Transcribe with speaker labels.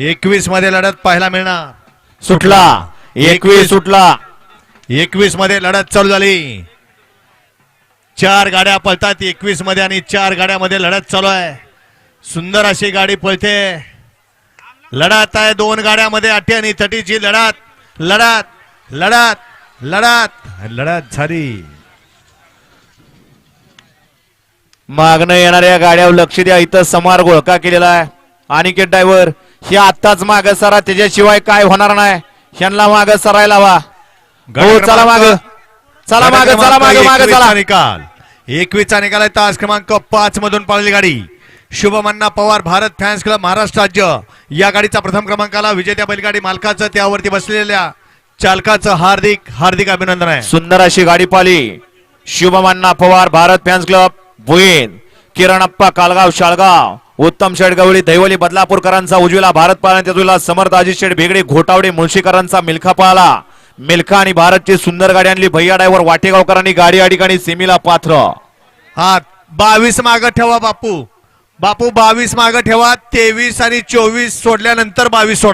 Speaker 1: एकवीसमध्ये लढत पाहायला मिळणार.
Speaker 2: सुटला. एकवीस सुटला.
Speaker 1: एकवीसमध्ये लढत चालू झाली. चार गाड्या पळतात एकवीसमध्ये आणि चार गाड्यामध्ये लढत चालू आहे. सुंदर अशी गाडी पळते. लढत आहे दोन गाड्यामध्ये अटी आणि तटीची लढत. लढत लढत लढत लढत झाली.
Speaker 2: मागणं येणाऱ्या गाड्यावर लक्ष द्या. इथं समार घोळका केलेला आहे. अनिकेत ड्रायव्हर हे आत्ताच माग सरा त्याच्याशिवाय काय होणार नाही. ह्यांना माग सरायला हवा. हो चला माग. चला माग चला माग माग चला.
Speaker 1: निकाल. एकवीसचा निकाल आहे तास क्रमांक पाच मधून पळालेली गाडी. शुभमन्ना पवार भारत फॅन्स क्लब महाराष्ट्र राज्य. या गाडीचा प्रथम क्रमांकाला विजेत्या बैलगाडी मालकाचं त्यावरती बसलेल्या चालकाचं हार्दिक हार्दिक अभिनंदन आहे.
Speaker 2: सुंदर अशी गाडी पाली शुभमन्ना पवार भारत फॅन्स क्लब भुईन किरणप्पा कालगाव शाळगाव. उत्तम शेडगवळी दैवली बदलापूरकरांचा उजवीला भारत पाळण्याच्या तुला समर्थ अजित शेठ भेगडे घोटावडे मुळशीकरांचा मिल्खा पाळला. मिल्खा आणि भारतची सुंदर गाडी आणली भैया डायव्हर वाटेगावकरांनी गाडी या ठिकाणी सेमीला पात्र.
Speaker 1: हा बावीस माग ठेवा बापू. बापू बावीस माग ठेवा तेवीस आणि चोवीस सोडल्यानंतर बावीस सोडा.